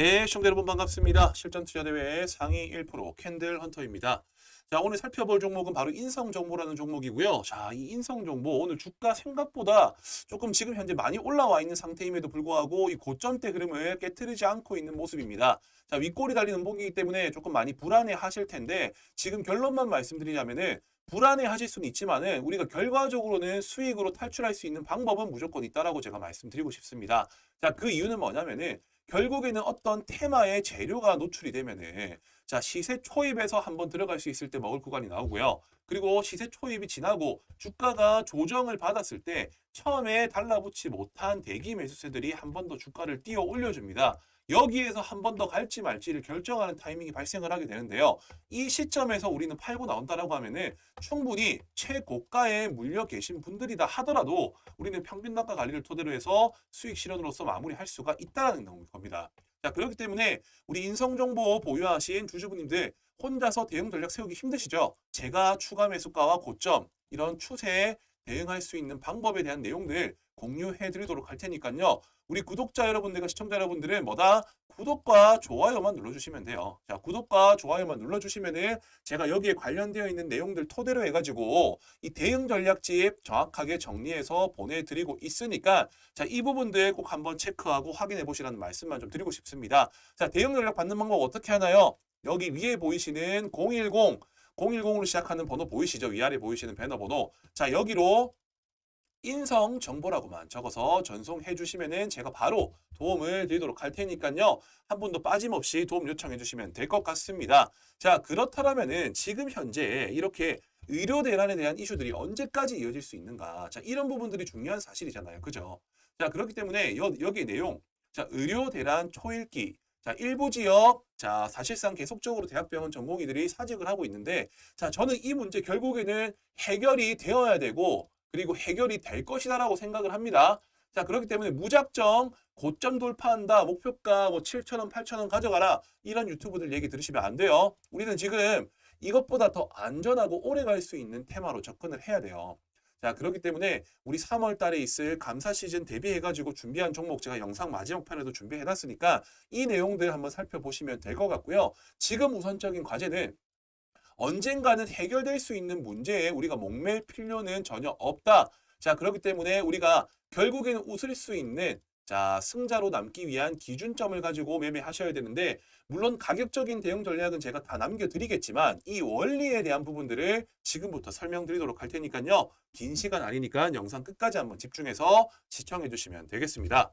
네, 시청자 여러분 반갑습니다. 실전 투자 대회 상위 1% 캔들 헌터입니다. 자, 오늘 살펴볼 종목은 바로 인성 정보라는 종목이고요. 자, 이 인성 정보 오늘 주가 생각보다 조금 지금 현재 많이 올라와 있는 상태임에도 불구하고 이 고점대 흐름을 깨뜨리지 않고 있는 모습입니다. 자, 윗골이 달리는 목이기 때문에 조금 많이 불안해 하실 텐데 지금 결론만 말씀드리자면은 불안해 하실 수는 있지만은 우리가 결과적으로는 수익으로 탈출할 수 있는 방법은 무조건 있다라고 제가 말씀드리고 싶습니다. 자, 그 이유는 뭐냐면은 결국에는 어떤 테마의 재료가 노출이 되면은 자 시세 초입에서 한번 들어갈 수 있을 때 먹을 구간이 나오고요. 그리고 시세 초입이 지나고 주가가 조정을 받았을 때 처음에 달라붙지 못한 대기 매수세들이 한 번 더 주가를 띄어 올려줍니다. 여기에서 한 번 더 갈지 말지를 결정하는 타이밍이 발생을 하게 되는데요. 이 시점에서 우리는 팔고 나온다라고 하면은 충분히 최고가에 물려 계신 분들이다 하더라도 우리는 평균 단가 관리를 토대로 해서 수익 실현으로서 마무리할 수가 있다라는 겁니다. 자, 그렇기 때문에 우리 인성정보 보유하신 주주분님들 혼자서 대응 전략 세우기 힘드시죠? 제가 추가 매수가와 고점 이런 추세에 대응할 수 있는 방법에 대한 내용들 공유해 드리도록 할 테니까요. 우리 구독자 여러분들과 시청자 여러분들은 뭐다? 구독과 좋아요만 눌러주시면 돼요. 자, 구독과 좋아요만 눌러주시면은 제가 여기에 관련되어 있는 내용들 토대로 해가지고 이 대응 전략집 정확하게 정리해서 보내드리고 있으니까 자, 이 부분들 꼭 한번 체크하고 확인해 보시라는 말씀만 좀 드리고 싶습니다. 자, 대응 전략 받는 방법 어떻게 하나요? 여기 위에 보이시는 010, 010으로 시작하는 번호 보이시죠? 위아래 보이시는 배너 번호. 자, 여기로 인성 정보라고만 적어서 전송해 주시면은 제가 바로 도움을 드리도록 할 테니까요. 한 분도 빠짐없이 도움 요청해 주시면 될 것 같습니다. 자, 그렇다면은 지금 현재 이렇게 의료 대란에 대한 이슈들이 언제까지 이어질 수 있는가? 자, 이런 부분들이 중요한 사실이잖아요. 그죠? 자, 그렇기 때문에 여, 여기 내용. 자, 의료 대란 초읽기. 자, 일부 지역, 자, 사실상 계속적으로 대학병원 전공의들이 사직을 하고 있는데, 자, 저는 이 문제 결국에는 해결이 되어야 되고, 그리고 해결이 될 것이다라고 생각을 합니다. 자, 그렇기 때문에 무작정 고점 돌파한다, 목표가 뭐 7,000원, 8,000원 가져가라, 이런 유튜브들 얘기 들으시면 안 돼요. 우리는 지금 이것보다 더 안전하고 오래 갈 수 있는 테마로 접근을 해야 돼요. 자, 그렇기 때문에 우리 3월 달에 있을 감사 시즌 대비해가지고 준비한 종목 제가 영상 마지막 편에도 준비해놨으니까 이 내용들 한번 살펴보시면 될 것 같고요. 지금 우선적인 과제는 언젠가는 해결될 수 있는 문제에 우리가 목맬 필요는 전혀 없다. 자, 그렇기 때문에 우리가 결국에는 웃을 수 있는 자, 승자로 남기 위한 기준점을 가지고 매매하셔야 되는데 물론 가격적인 대응 전략은 제가 다 남겨드리겠지만 이 원리에 대한 부분들을 지금부터 설명드리도록 할 테니까요. 긴 시간 아니니까 영상 끝까지 한번 집중해서 시청해 주시면 되겠습니다.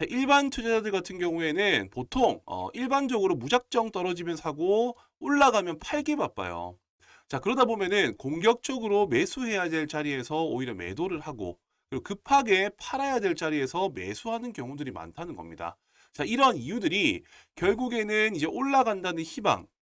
자, 일반 투자자들 같은 경우에는 보통 어, 일반적으로 무작정 떨어지면 사고 올라가면 팔기 바빠요. 자, 그러다 보면은 공격적으로 매수해야 될 자리에서 오히려 매도를 하고 그리고 급하게 팔아야 될 자리에서 매수하는 경우들이 많다는 겁니다. 자, 이런 이유들이 결국에는 이제 올라간다는 희망,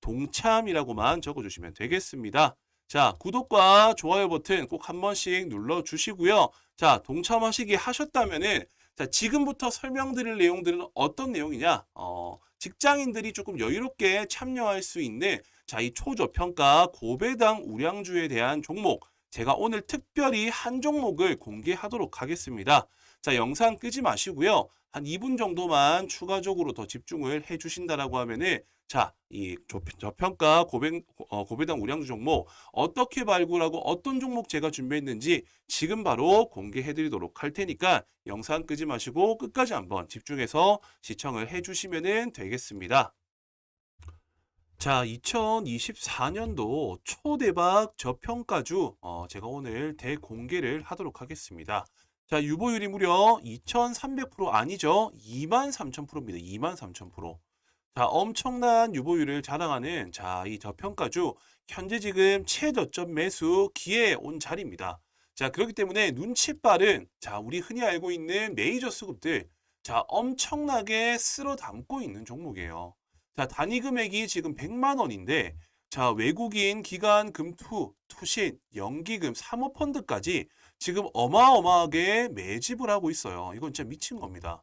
동참이라고만 적어주시면 되겠습니다. 자, 구독과 좋아요 버튼 꼭 한 번씩 눌러주시고요. 자, 동참하시기 하셨다면은 자, 지금부터 설명드릴 내용들은 어떤 내용이냐? 어, 직장인들이 조금 여유롭게 참여할 수 있는 자, 이 초저평가 고배당 우량주에 대한 종목 제가 오늘 특별히 한 종목을 공개하도록 하겠습니다. 자, 영상 끄지 마시고요. 한 2분 정도만 추가적으로 더 집중을 해 주신다라고 하면은 자, 이 저- 저평가 고배, 어, 고배당 우량주 종목 어떻게 발굴하고 어떤 종목 제가 준비했는지 지금 바로 공개해 드리도록 할 테니까 영상 끄지 마시고 끝까지 한번 집중해서 시청을 해 주시면 되겠습니다. 자, 2024년도 초대박 저평가주 어, 제가 오늘 대공개를 하도록 하겠습니다. 자, 유보율이 무려 2,300% 아니죠? 23,000%입니다. 23,000%. 자, 엄청난 유보율을 자랑하는 자, 이 저평가주 현재 지금 최저점 매수 기회에 온 자리입니다. 자, 그렇기 때문에 눈치 빠른 자, 우리 흔히 알고 있는 메이저 수급들 자, 엄청나게 쓸어 담고 있는 종목이에요. 자, 단위 금액이 지금 100만 원인데 자, 외국인 기관 금투, 투신, 연기금, 사모펀드까지 지금 어마어마하게 매집을 하고 있어요. 이건 진짜 미친 겁니다.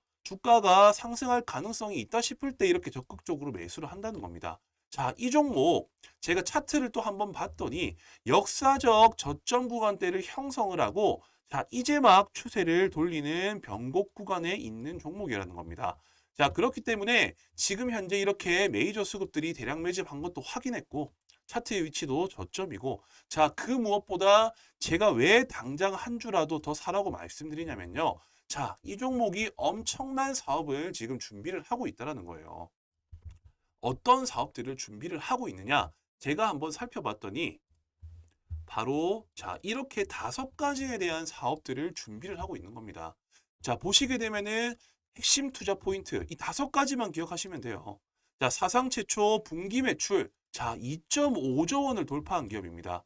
주가가 상승할 가능성이 있다 싶을 때 이렇게 적극적으로 매수를 한다는 겁니다. 자, 이 종목 제가 차트를 또 한번 봤더니 역사적 저점 구간대를 형성을 하고 자, 이제 막 추세를 돌리는 변곡 구간에 있는 종목이라는 겁니다. 자, 그렇기 때문에 지금 현재 이렇게 메이저 수급들이 대량 매집한 것도 확인했고 차트의 위치도 저점이고 자, 그 무엇보다 제가 왜 당장 한 주라도 더 사라고 말씀드리냐면요. 자, 이 종목이 엄청난 사업을 지금 준비를 하고 있다라는 거예요. 어떤 사업들을 준비를 하고 있느냐? 제가 한번 살펴봤더니 바로 자, 이렇게 다섯 가지에 대한 사업들을 준비를 하고 있는 겁니다. 자, 보시게 되면은 핵심 투자 포인트 이 다섯 가지만 기억하시면 돼요. 자, 사상 최초 분기 매출 자, 2.5조 원을 돌파한 기업입니다.